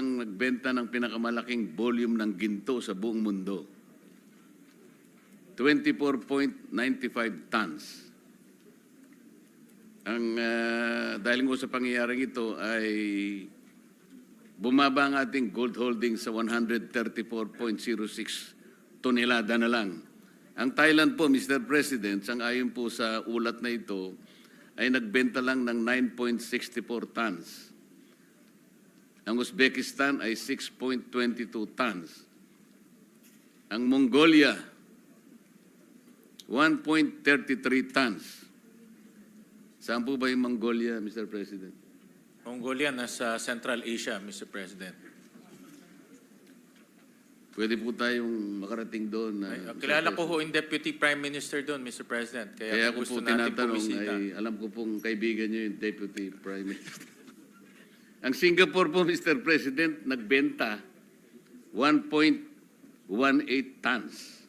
ang nagbenta ng pinakamalaking volume ng ginto sa buong mundo. 24.95 tons. Ang ah, dahil nga sa pangyayaring ito ay bumaba ang ating gold holding sa 134.06 tonelada na lang. Ang Thailand po, Mr. President, sang ayon po sa ulat na ito, ay nagbenta lang ng 9.64 tons. Ang Uzbekistan ay 6.22 tons. Ang Mongolia, 1.33 tons. Saan po ba yung Mongolia, Mr. President? Mongolia nasa Central Asia, Mr. President. Pwede po tayong makarating doon. na Ay, kilala ko ho yung Deputy Prime Minister doon, Mr. President. Kaya, Kaya ko po tinatanong, ay alam ko pong kaibigan niyo yung Deputy Prime Minister. Ang Singapore po, Mr. President, nagbenta 1.18 tons.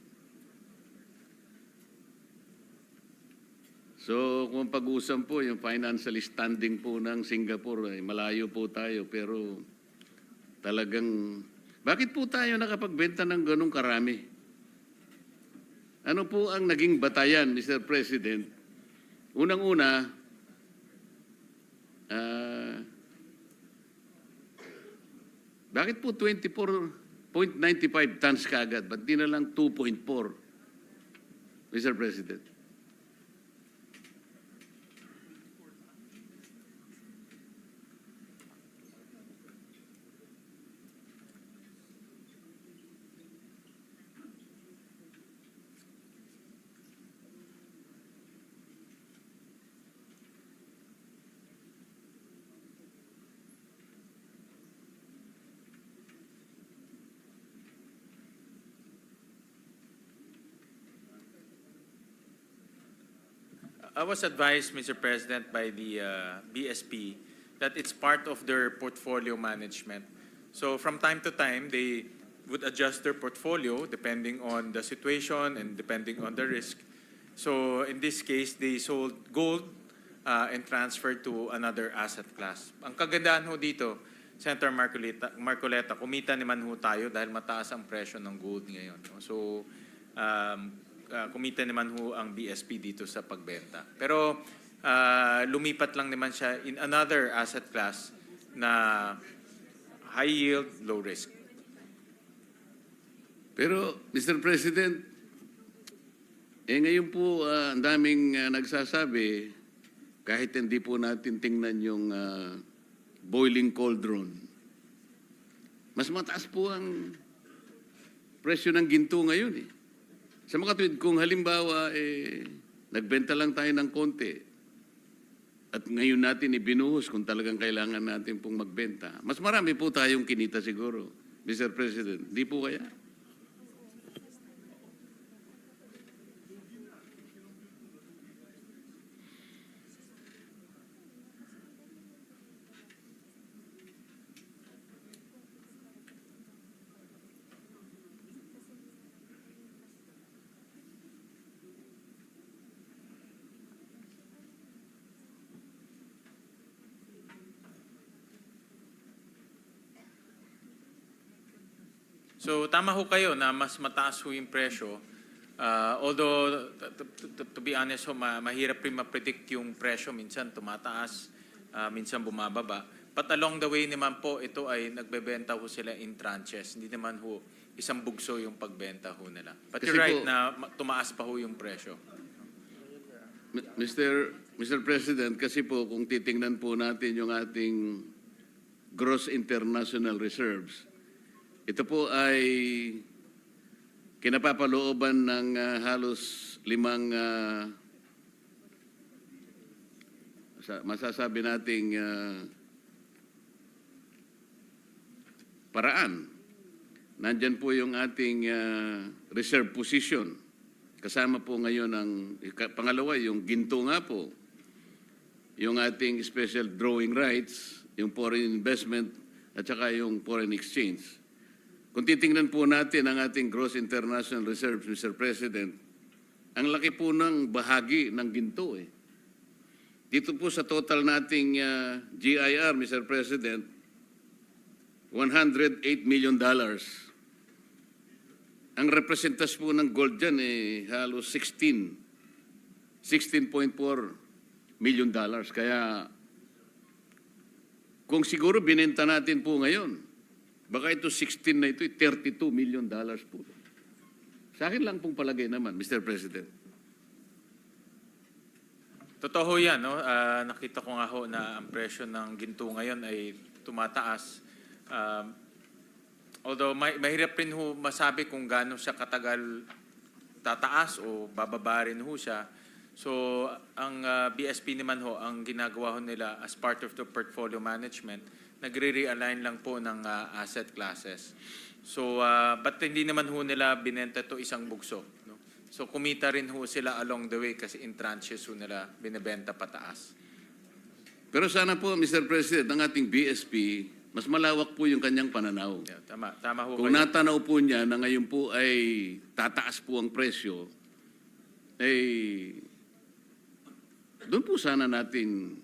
So, kung pag-usam po, yung financial standing po ng Singapore, ay malayo po tayo. Pero talagang, bakit po tayo nakapagbenta ng ganong karami? Ano po ang naging batayan, Mr. President? Unang-una, ah, bakit po 24.95 tons kagad? Ba't di na lang 2.4? Mr. President. I was advised, Mr. President, by the uh, BSP that it's part of their portfolio management. So from time to time, they would adjust their portfolio depending on the situation and depending on the risk. So in this case, they sold gold uh, and transferred to another asset class. Ang kagandahan ho dito, Senator Marcoleta, Marcoleta, kumita naman ho tayo dahil mataas ang presyo ng gold ngayon. So um, uh, kumita naman ho ang BSP dito sa pagbenta. Pero uh, lumipat lang naman siya in another asset class na high yield, low risk. Pero, Mr. President, eh ngayon po ah, ang daming ah, nagsasabi, kahit hindi po natin tingnan yung ah, boiling cauldron, mas mataas po ang presyo ng ginto ngayon eh. Sa mga tuwid, kung halimbawa, eh, nagbenta lang tayo ng konti, at ngayon natin ibinuhos kung talagang kailangan natin pong magbenta, mas marami po tayong kinita siguro, Mr. President. Di po kaya? So tama ho kayo na mas mataas ho yung presyo. Uh, although, to, to- to- be honest ho, ma- mahirap rin ma-predict yung presyo. Minsan tumataas, uh, minsan bumababa. But along the way naman po, ito ay nagbebenta ho sila in tranches. Hindi naman ho isang bugso yung pagbenta ho nila. But Kasi you're right po- na ma- tumaas pa ho yung presyo. Mr. Mr. President, kasi po kung titingnan po natin yung ating gross international reserves, ito po ay kinapapalooban ng ah, halos limang sa- masasabi nating ah, paraan. Nandyan po yung ating ah, reserve position. Kasama po ngayon ang pangalawa, yung ginto nga po. Yung ating special drawing rights, yung foreign investment, at saka yung foreign exchange. Kung titingnan po natin ang ating gross international reserves, Mr. President, ang laki po ng bahagi ng ginto eh. Dito po sa total nating ah, GIR, Mr. President, 108 million dollars. Ang representas po ng gold dyan eh halos 16, 16.4 million dollars. Kaya kung siguro binenta natin po ngayon, baka ito 16 na ito, eh, 32 million dollars po. Sa akin lang pong palagay naman, Mr. President. Totoo yan, no? Ah, nakita ko nga ho na ang presyo ng ginto ngayon ay tumataas. Um, although may, mahirap rin ho masabi kung gaano siya katagal tataas o bababa rin ho siya. So, ang ah, BSP naman ho, ang ginagawa ho nila as part of the portfolio management, nagre-realign lang po ng ah, asset classes. So, ah, but hindi naman ho nila binenta to isang bugso. No? So, kumita rin ho sila along the way kasi in tranches ho nila binibenta pataas. Pero sana po, Mr. President, ang ating BSP, mas malawak po yung kanyang pananaw. Yeah, tama, tama ho Kung kayo. natanaw po niya na ngayon po ay tataas po ang presyo, eh, doon po sana natin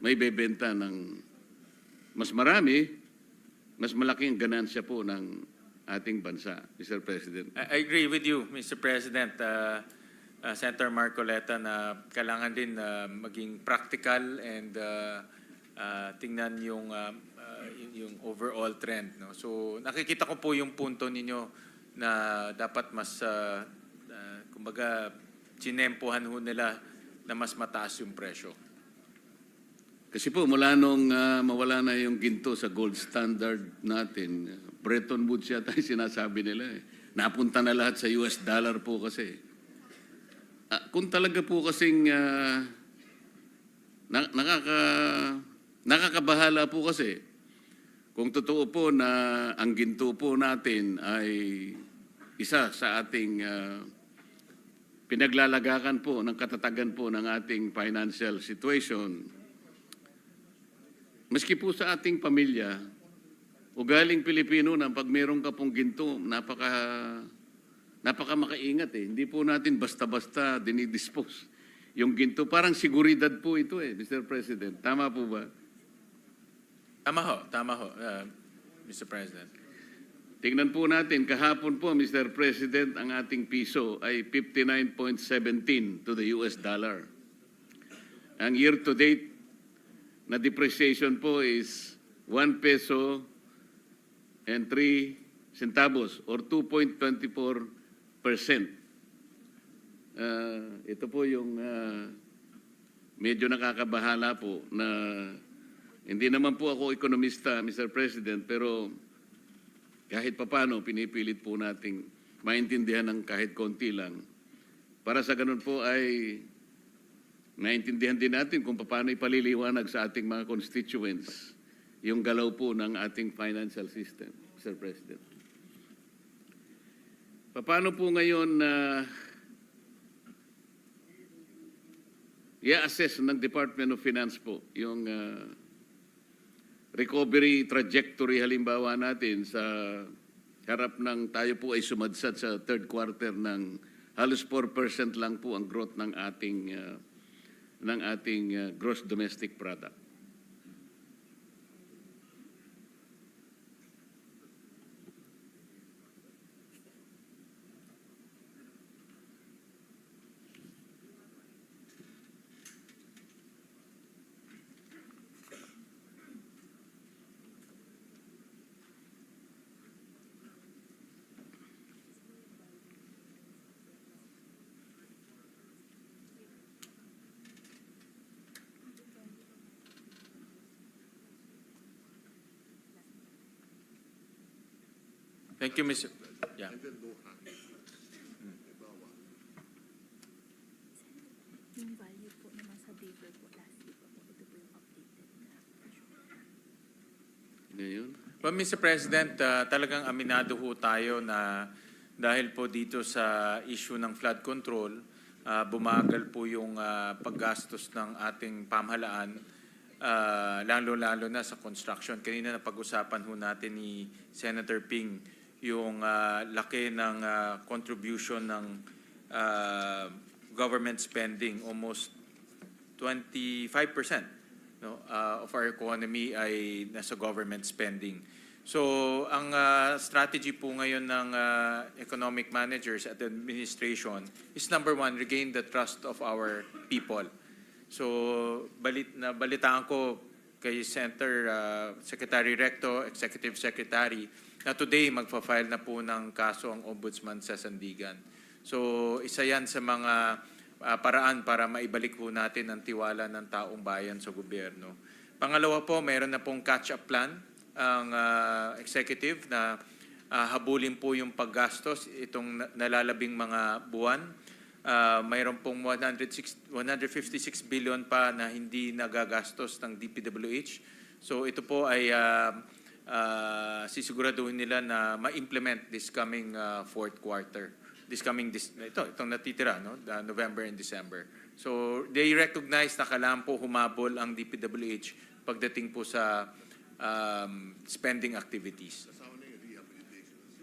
may bebenta ng mas marami, mas malaking ganansya po ng ating bansa, Mr. President. I, agree with you, Mr. President, uh, uh, Senator Marcoleta, na kailangan din uh, maging practical and uh, uh, tingnan yung, uh, uh, yung, overall trend. No? So nakikita ko po yung punto ninyo na dapat mas, uh, uh, kumbaga, chinempohan ho nila na mas mataas yung presyo. Kasi po, mula nung ah, mawala na yung ginto sa gold standard natin, Bretton Woods yata yung sinasabi nila eh. Napunta na lahat sa US dollar po kasi. Ah, kung talaga po kasing ah, na, nakaka, nakakabahala po kasi kung totoo po na ang ginto po natin ay isa sa ating ah, pinaglalagakan po ng katatagan po ng ating financial situation, Maski po sa ating pamilya, ugaling Pilipino na pag meron ka pong ginto, napaka, napaka makaingat eh. Hindi po natin basta-basta dinidispose. Yung ginto, parang siguridad po ito eh, Mr. President. Tama po ba? Tama ho, tama ho, uh, Mr. President. Tingnan po natin, kahapon po, Mr. President, ang ating piso ay 59.17 to the US dollar. Ang year-to-date na depreciation po is 1 peso and 3 centavos or 2.24 percent. Ah, ito po yung ah, medyo nakakabahala po na hindi naman po ako ekonomista, Mr. President, pero kahit papano pinipilit po nating maintindihan ng kahit konti lang. Para sa ganun po ay Naintindihan din natin kung paano ipaliliwanag sa ating mga constituents yung galaw po ng ating financial system, Mr. President. Paano po ngayon na i-assess ng Department of Finance po yung ah, recovery trajectory halimbawa natin sa harap ng tayo po ay sumadsad sa third quarter ng halos 4% lang po ang growth ng ating ah, ng ating uh, gross domestic product. Thank you, Mr. Yeah. Yung value po naman sa paper po last week po, ito po yung updated na version. Ngayon, Well, Mr. President, uh, talagang aminado ho tayo na dahil po dito sa issue ng flood control, uh, bumagal po yung uh, paggastos ng ating pamahalaan, uh, lalo-lalo na sa construction. Kanina na pag-usapan ho natin ni Senator Ping yung uh, laki ng uh, contribution ng uh, government spending, almost 25% no, uh, of our economy ay nasa government spending. So, ang ah, strategy po ngayon ng ah, economic managers at administration is number one, regain the trust of our people. So, balit na balitaan ko kay Center ah, Secretary Recto, Executive Secretary, na today magfa-file na po ng kaso ang Ombudsman sa Sandigan. So, isa yan sa mga ah, paraan para maibalik po natin ang tiwala ng taong bayan sa gobyerno. Pangalawa po, mayroon na pong catch-up plan ang ah, executive na ah, habulin po yung paggastos itong na- nalalabing mga buwan. Ah, mayroon pong 106 156 billion pa na hindi nagagastos ng DPWH. So ito po ay ah, ah, sisiguraduhin nila na ma-implement this coming ah, fourth quarter. This coming this ito itong natitira no, Ah, November and December. So they recognize na kailangan po humabol ang DPWH pagdating po sa um, spending activities.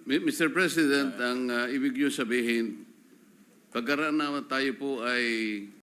Mr. President, ang ah, ibig niyo sabihin, pagkaraan naman tayo po ay